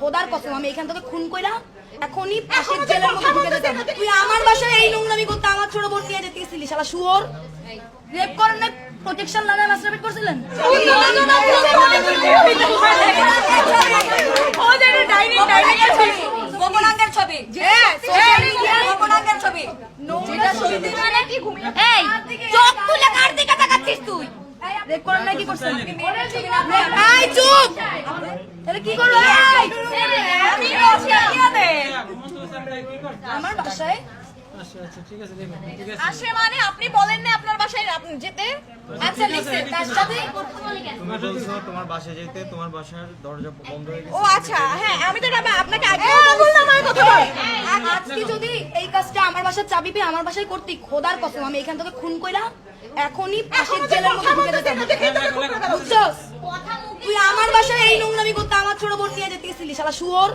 খোদার কসম আমি এখান থেকে খুন কইরা এখনই পাশের জেলের মধ্যে ঢুকে যেতাম তুই আমার বাসায় এই নোংরামি করতে আমার ছোট বোন নিয়ে যেতে গেছিলি শালা শুয়োর রেপ করেন না প্রোটেকশন লাগায় মাস্টারবেট করছিলেন তুই রেপ করেন না কি তাহলে কি করল এই আমি রোশিয়া কিয়াবে আমার বাসায়? আসে মানে আপনি বলেন না আপনার বাসায় আপনি যেতে? আচ্ছা লিখছে তার সাথে তুমি বলছো তোমার বাসায় যেতে তোমার বাসার দরজা বন্ধ হয়ে গেছে। ও আচ্ছা হ্যাঁ আমি তো এটা আপনাকে আগে বললাম আমার কথা। আজকে যদি এই কাজটা আমার বাসার চাবি পেয়ে আমার বাসায় করতি খোদার কসম আমি এখান থেকে খুন কইরা এখনই পাশের জেলের মধ্যে ঢুকে যেতাম। বুঝছস? তুই আমার বাসায় এই নোংরামি করতে আমার ছোট বোন নিয়ে যেতে গেছিলি শালা শুয়োর।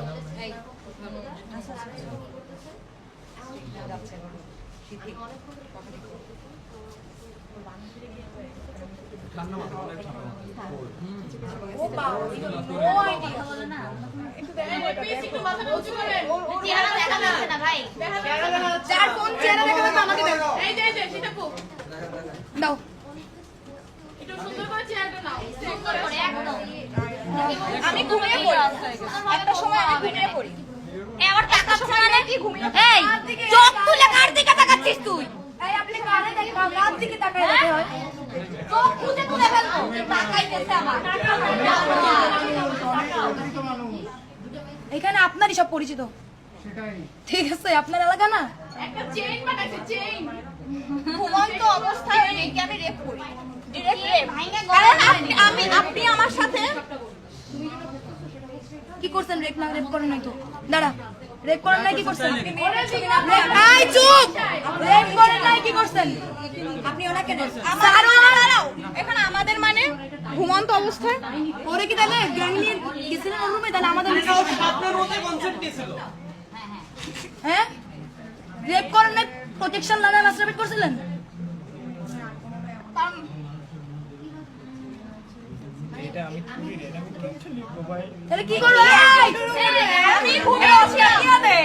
দাও দাও আমি ঘুমিয়ে পড়ি একটা সময় আমি ঘুমিয়ে পড়ি এবার টাকা সময় কি ঘুমিয়ে এই চোখ তুলে কার দিকে তাকাচ্ছিস তুই? এই আপনি কানে দেখা কার দিকে তাকায় দেখে হয়? চোখ খুঁজে খুঁজে ফেলব। তাকাইতেছে আমার? এখানে আপনারই সব পরিচিত। ঠিক আছে আপনার এলাকা না? ঘুমন্ত অবস্থায় আমি রেপ করি। ডিরেক্ট রেপ কারণ আপনি আমি আপনি আমার সাথে কি করছেন? রেপ না রেপ করেন নাই তো। দাঁড়া রেপ করেন নাই কি করছেন? এই চুপ! রেপ করেন নাই কি করছেন? আপনি ওনাকে নেন দাঁড়াও, দাঁড়াও এখন আমাদের মানে ঘুমন্ত অবস্থায়? ওরে কি তাহলে গ্যাং নিয়ে গেছিলেন রুমে তাহলে আমাদের হ্যাঁ? রেপ করেন নাই প্রোটেকশন লাগায় মাস্টারবেট করছিলেন? তাহলে কি আমি আছি কি হবে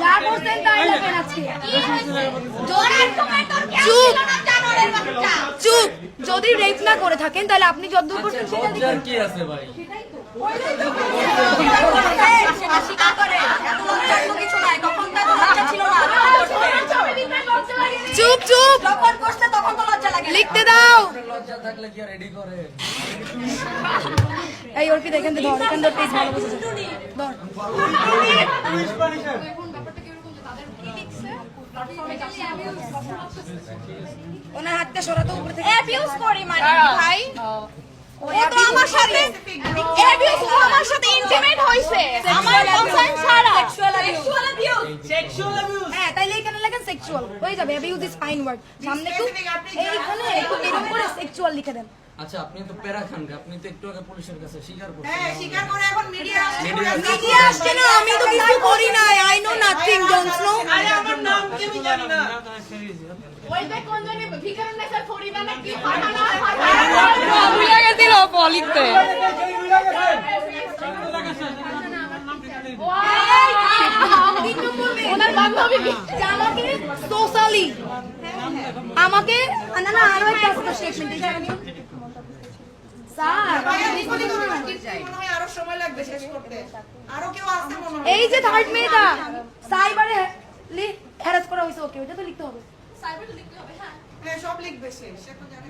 যা করছেন তাই আজকে চুপ চুপ যদি রেপ না করে থাকেন তাহলে আপনি যতদূর করছেন সেটা। কি আছে ভাই সেটা স্বীকার করে এত লজ্জার কিছু নাই তখন তো এত লজ্জা ছিল না চুপ চুপ যখন করছে তখন তো লজ্জা লাগে লিখতে দাও লজ্জা থাকলে কি রেডি করে এই ওর কি দেখেন তো ধর এখান ধর ভালো ধর। ওনার হাতটা সরাতো উপর থেকে। অ্যাবিউজ করি মানে ভাই। ও তো আমার সাথে অ্যাবিউজ ও আমার সাথে ইন্টিমেট হইছে। আমার কনসার্ন ছাড়া। সেক্সুয়াল অ্যাবিউজ হ্যাঁ তাইলে এখানে লেখেন সেক্সুয়াল হয়ে যাবে অ্যাবিউজ ইজ ফাইন ওয়ার্ড সামনে একটু এইখানে একটু এরকম করে সেক্সুয়াল লিখে দেন। আচ্ছা আপনি তো প্যারা খান আপনি তো একটু আগে পুলিশের কাছে স্বীকার করছেন। হ্যাঁ, স্বীকার করে এখন মিডিয়া আসছে মিডিয়া আসছে না আমি তো কিছু করি নাই I know nothing don't know আরে আমার নাম কি আমি জানি না। ভুলে গেছিল লিখতে ওনার বান্ধবী আমাকে সোশ্যালি আমাকে না না আরও একটা স্টেটমেন্ট স্যার মনে হয় আরও সময় লাগবে শেষ করতে। আরও কেউ আসছে মনে এই যে থার্ড মেয়েটা সাইবারে হ্যারাস করা হয়েছে ওকে ওটা তো লিখতে হবে। হ্যাঁ লিখতে হবে সে সে। তো জানে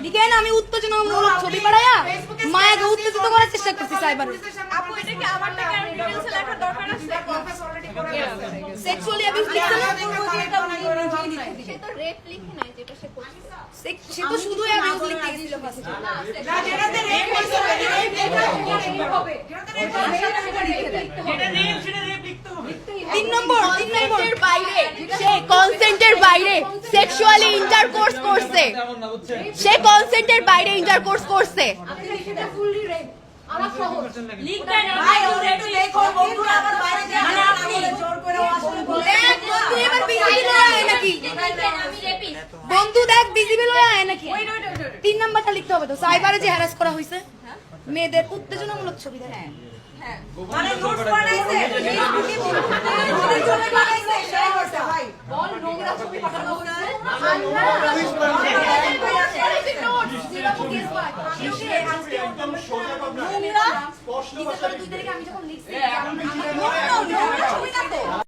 লিখে না আমি উত্তেজনামূলক ছবি পাঠাইয়া মায়াকে উত্তেজিত করার চেষ্টা করছি সাইবারে আপু এটা কি আমার থেকে আর ডিটেইলস লেখার দরকার আছে? কনফেস অলরেডি করে গেছে সেক্সুয়ালি অ্যাবিউজ লিখছে না সে তো রেপ লিখি নাই যেটা সে করছে। সে- সে তো শুধু অ্যাবিউজ লিখতে গেছিল ফার্স্টে না যেটাতে রেপ হইছে রেপ হবে যেটাতে রেপ হবে সেটা লিখে দেয় তিন নম্বর তিন নম্বর। বাইরে। সে কনসেন্টের বাইরে। সেক্সুয়ালি ইন্টারকোর্স করছে। সে কনসেন্টের বাইরে ইন্টারকোর্স করছে। বন্ধু দেখ বিজিবি লয়ে নাকি। তিন নাম্বারটা লিখতে হবে তো, সাইবারে যে হ্যারাস করা হয়েছে মেয়েদের উত্তেজনামূলক ছবি মানে নোটস বানাইছে। করছে ভাই বল নোংরা ছবি পাঠানো আমি যখন লিখছি না